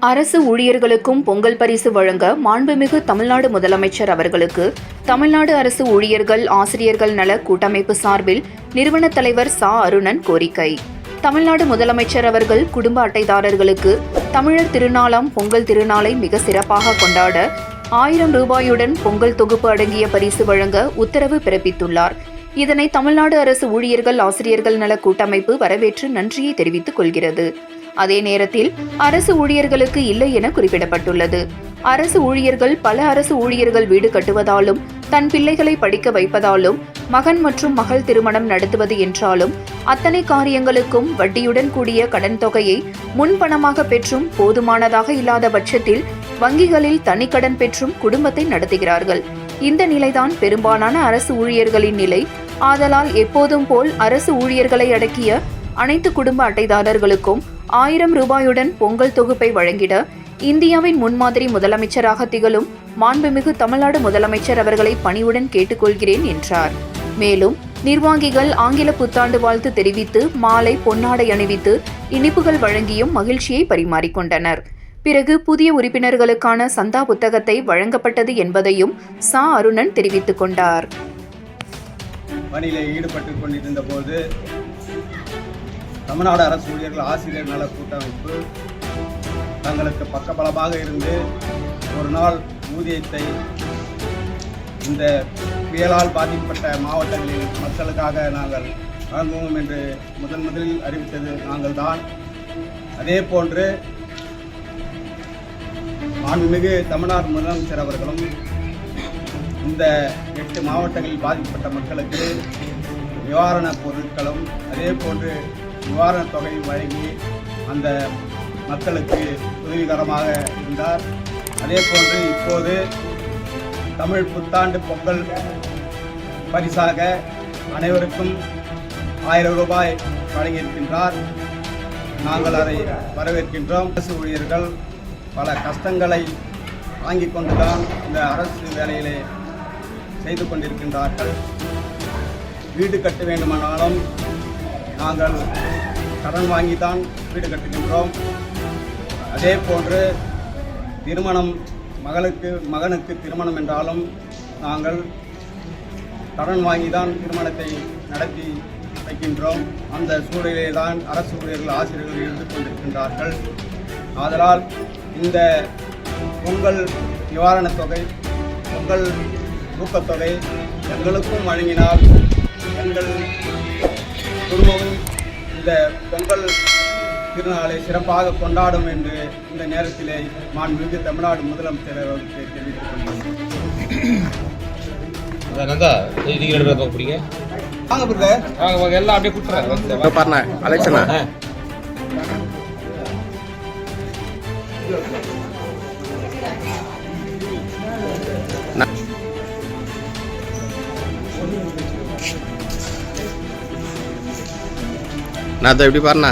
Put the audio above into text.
அரசு ஊழியர்களுக்கும் பொங்கல் பரிசு வழங்க மாண்புமிகு தமிழ்நாடு முதலமைச்சர் அவர்களுக்கு தமிழ்நாடு அரசு ஊழியர்கள் ஆசிரியர்கள் நல கூட்டமைப்பு சார்பில் நிறுவன தலைவர் சா. அருணன் கோரிக்கை. தமிழ்நாடு முதலமைச்சர் அவர்கள் குடும்ப அட்டைதாரர்களுக்கு தமிழர் திருநாளாம் பொங்கல் திருநாளை மிக சிறப்பாக கொண்டாட ஆயிரம் ரூபாயுடன் பொங்கல் தொகுப்பு அடங்கிய பரிசு வழங்க உத்தரவு பிறப்பித்துள்ளார். இதனை தமிழ்நாடு அரசு ஊழியர்கள் ஆசிரியர்கள் நல கூட்டமைப்பு வரவேற்று நன்றியை தெரிவித்துக் கொள்கிறது. அதே நேரத்தில் அரசு ஊழியர்களுக்கு இல்லை என குறிப்பிடப்பட்டுள்ளது. அரசு ஊழியர்கள் பல அரசு ஊழியர்கள் வீடு கட்டுவதாலும் தன் பிள்ளைகளை படிக்க வைப்பதாலும் மகன் மற்றும் மகள் திருமணம் நடத்துவது என்றாலும் அத்தனை காரியங்களுக்கும் வட்டியுடன் கூடிய கடன் தொகையை முன்பணமாக பெற்றும் போதுமானதாக இல்லாத பட்சத்தில் வங்கிகளில் தனிக்கடன் பெற்றும் குடும்பத்தை நடத்துகிறார்கள். இந்த நிலைதான் பெரும்பாலான அரசு ஊழியர்களின் நிலை. ஆதலால் எப்போதும் போல் அரசு ஊழியர்களை அடக்கிய அனைத்து குடும்ப அட்டைதாரர்களுக்கும் ஆயிரம் ரூபாயுடன் பொங்கல் தொகுப்பை வழங்கிட இந்தியாவின் முன்மாதிரி முதலமைச்சராக திகழும் மாண்புமிகு தமிழ்நாடு முதலமைச்சர் அவர்களை பணிவுடன் கேட்டுக்கொள்கிறேன் என்றார். மேலும் நிர்வாகிகள் ஆங்கில புத்தாண்டு வாழ்த்து தெரிவித்து மாலை பொன்னாடை அணிவித்து இனிப்புகள் வழங்கியும் மகிழ்ச்சியை பரிமாறிக்கொண்டனர். பிறகு புதிய உறுப்பினர்களுக்கான சந்தா புத்தகத்தை வழங்கப்பட்டது என்பதையும் சா. அருணன் தெரிவித்துக் கொண்டார். பணியில் ஈடுபட்டு கொண்டிருந்த போது தமிழ்நாடு அரசு ஊழியர்கள் ஆசிரியர் நல கூட்டமைப்பு தங்களுக்கு பக்கபலமாக இருந்து ஒரு நாள் ஊதியத்தை இந்த புயலால் பாதிக்கப்பட்ட மாவட்டங்களில் மக்களுக்காக நாங்கள் வழங்குவோம் என்று முதன் முதலில் அறிவித்தது நாங்கள் தான் அதே போன்று மாண்புமிகு தமிழ்நாடு முதலமைச்சர் அவர்களும் இந்த எட்டு மாவட்டங்களில் பாதிக்கப்பட்ட மக்களுக்கு நிவாரணப் பொருட்களும் அதே போன்று நிவாரணத் தொகையும் வழங்கி அந்த மக்களுக்கு உதவிகரமாக இருந்தார். அதே போன்று இப்போது தமிழ் புத்தாண்டு பொங்கல் பரிசாக அனைவருக்கும் ஆயிரம் ரூபாய் வழங்கியிருக்கின்றார். நாங்கள் அதை வரவேற்கின்றோம். அரசு ஊழியர்கள் பல கஷ்டங்களை வாங்கிக் கொண்டுதான் இந்த அரசு வேலையிலே செய்து கொண்டிருக்கின்றார்கள். வீடு கட்ட வேண்டுமானாலும் நாங்கள் கடன் வாங்கி தான் வீடு கட்டுகின்றோம். அதே போன்று திருமணம் மகளுக்கு மகனுக்கு திருமணம் என்றாலும் நாங்கள் கடன் வாங்கி தான் திருமணத்தை நடத்தி வைக்கின்றோம். அந்த சூழலிலே தான் அரசு ஊழியர்கள் ஆசிரியர்கள் இருந்து கொண்டிருக்கின்றார்கள். ஆதலால் இந்த பொங்கல் நிவாரணத் தொகை பொங்கல் ஊக்கத்தொகை எங்களுக்கும் வழங்கினால் எங்கள் குடும்பமும் இந்த பொங்கல் திருநாளை சிறப்பாக கொண்டாடும் என்று இந்த நேரத்திலே மாண்புமிகு தமிழ்நாடு முதலமைச்சர் அவர்களுக்கு தெரிவித்துக் கொள்கிறேன். வாங்க பிரதர். வாங்க வாங்க எல்லாம் அப்படியே கொடுத்துறேன் பாருண்ணா நான் அதை எப்படி பாருண்ணா?